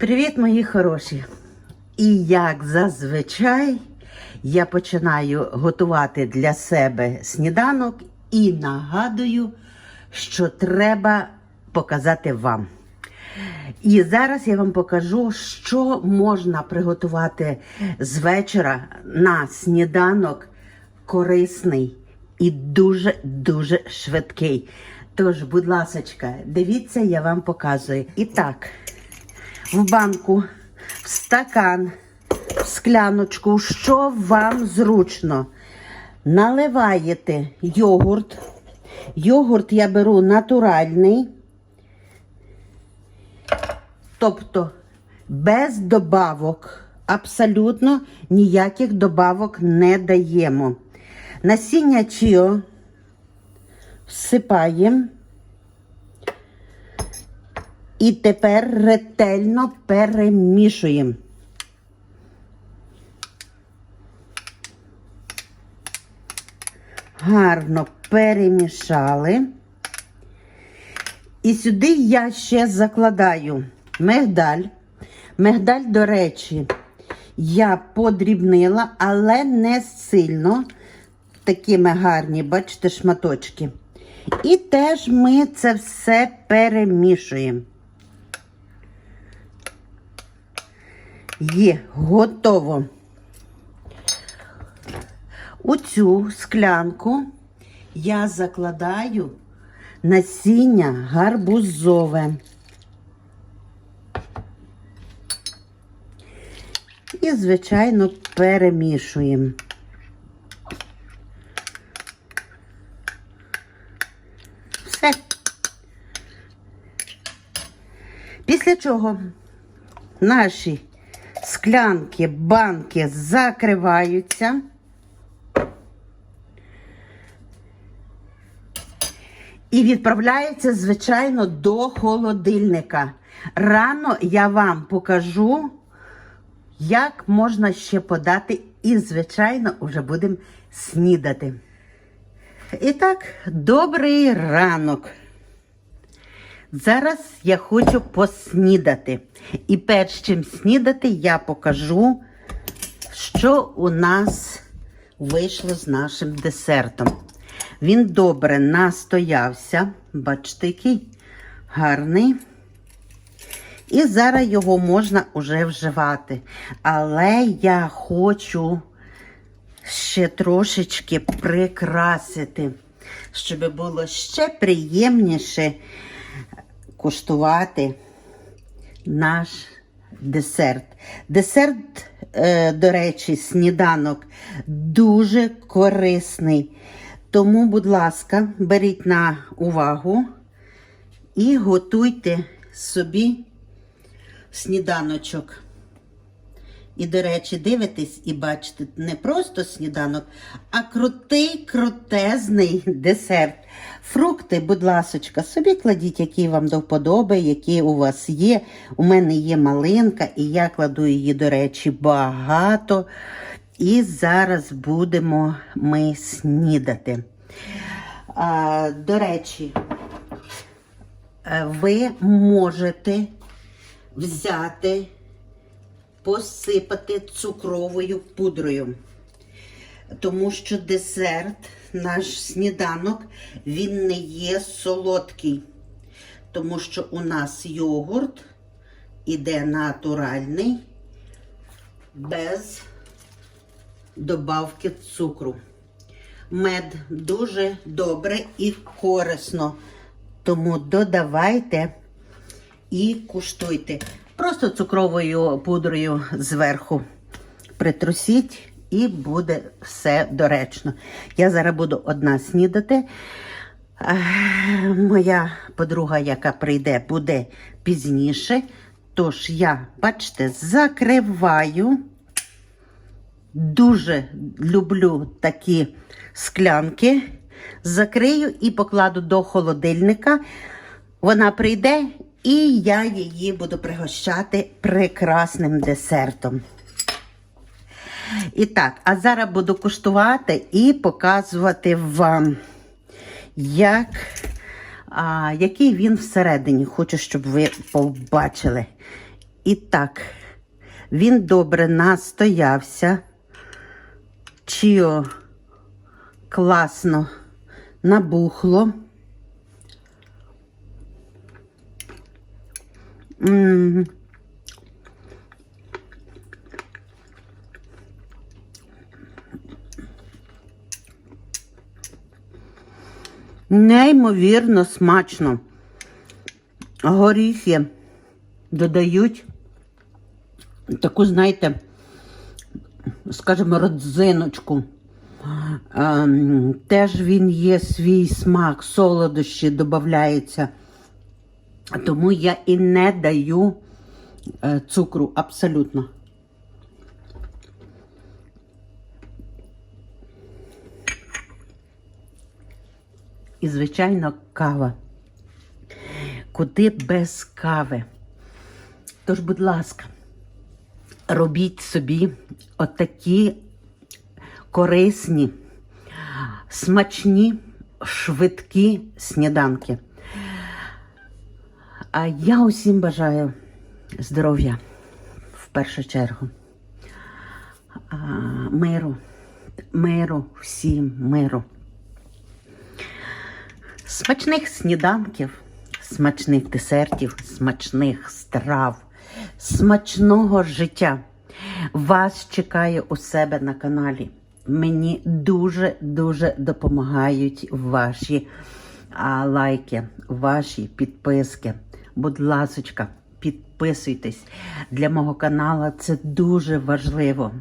Привіт, мої хороші! І як зазвичай я починаю готувати для себе сніданок і нагадую, що треба показати вам. І зараз я вам покажу, що можна приготувати з вечора на сніданок корисний і дуже-дуже швидкий. Тож, будь ласочка, дивіться, я вам показую. І так, в банку, в стакан, в скляночку, що вам зручно. Наливаєте йогурт. Йогурт я беру натуральний, тобто без добавок. Абсолютно ніяких добавок не даємо. Насіння чіо всипаємо. І тепер ретельно перемішуємо. Гарно перемішали. І сюди я ще закладаю мигдаль. Мигдаль, до речі, я подрібнила, але не сильно. Такими гарні, бачите, шматочки. І теж ми це все перемішуємо. Є, готово. У цю склянку я закладаю насіння гарбузове. І, звичайно, перемішуємо. Все. Після чого наші склянки, банки закриваються. І відправляється, звичайно, до холодильника. Рано я вам покажу, як можна ще подати, і, звичайно, вже будемо снідати. І так, добрий ранок. Зараз я хочу поснідати. І перш чим снідати, я покажу, що у нас вийшло з нашим десертом. Він добре настоявся, бачите, який гарний. І зараз його можна уже вживати. Але я хочу ще трошечки прикрасити, щоб було ще приємніше куштувати наш десерт. Десерт, е, до речі, сніданок дуже корисний. Тому, будь ласка, беріть на увагу і готуйте собі сніданочок. І, до речі, дивитесь і бачите не просто сніданок, а крутий, крутезний десерт. Фрукти, будь ласочка, собі кладіть, які вам до вподоби, які у вас є. У мене є малинка, і я кладу її, до речі, багато. І зараз будемо ми снідати. А, до речі, е, ви можете взяти посипати цукровою пудрою. Тому що десерт, наш сніданок, він не є солодкий. Тому що у нас йогурт іде натуральний, без добавки цукру. Мед дуже добре і корисно. Тому додавайте і куштуйте. Просто цукровою пудрою зверху притрусіть і буде все доречно. Я зараз буду одна снідати. Е, Моя подруга, яка прийде, буде пізніше. Тож я, бачите, закриваю. Дуже люблю такі склянки. Закрию і покладу до холодильника. Вона прийде і я її буду пригощати прекрасним десертом. І так, а зараз буду куштувати і показувати вам, як, а, який він всередині. Хочу, щоб ви побачили. І так, він добре настоявся. Чіо класно набухло. Неймовірно смачно. Горіхи додають таку, знаєте, скажімо, родзиночку. Ем, Теж він є свій смак, солодощі додається. Тому я і не даю е, цукру абсолютно. І, звичайно, кава. Куди без кави? Тож, будь ласка, робіть собі отакі корисні, смачні, швидкі сніданки. А я усім бажаю здоров'я в першу чергу. А, миру, миру, всім миру. Смачних сніданків, смачних десертів, смачних страв, смачного життя. Вас чекаю у себе на каналі. Мені дуже-дуже допомагають ваші а, лайки, ваші підписки. Будь ласочка, підписуйтесь. Для мого каналу це дуже важливо.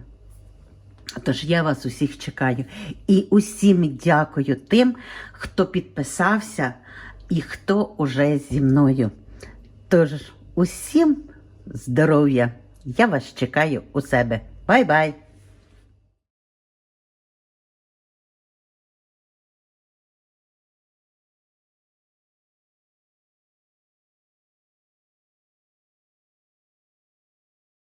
Тож я вас усіх чекаю. І усім дякую тим, хто підписався і хто уже зі мною. Тож, усім здоров'я! Я вас чекаю у себе. Бай-бай!